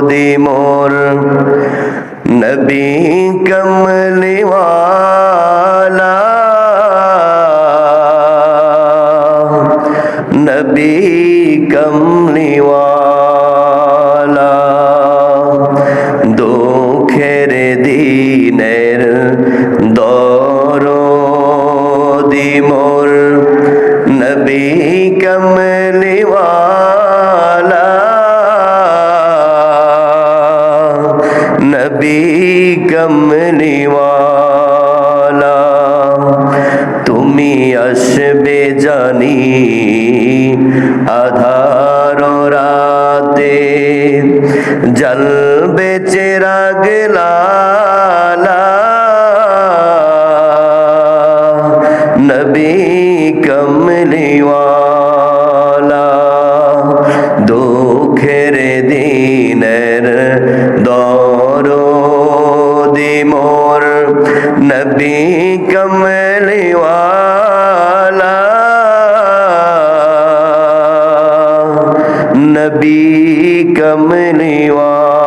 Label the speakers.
Speaker 1: দি মোর নবী কমলিওয়ালা নবী কমলিওয়ালা দুঃখের দিনের দরদি মোর নবী কমলিওয়ালা নবী কমলিওয়ালা তুমি আসবে জানি আধার রাতে জলবে চেরাগ লালা নবী কমলিওয়ালা দুঃখের দিনের নবী কমলিওয়ালা নবী কমলিওয়ালা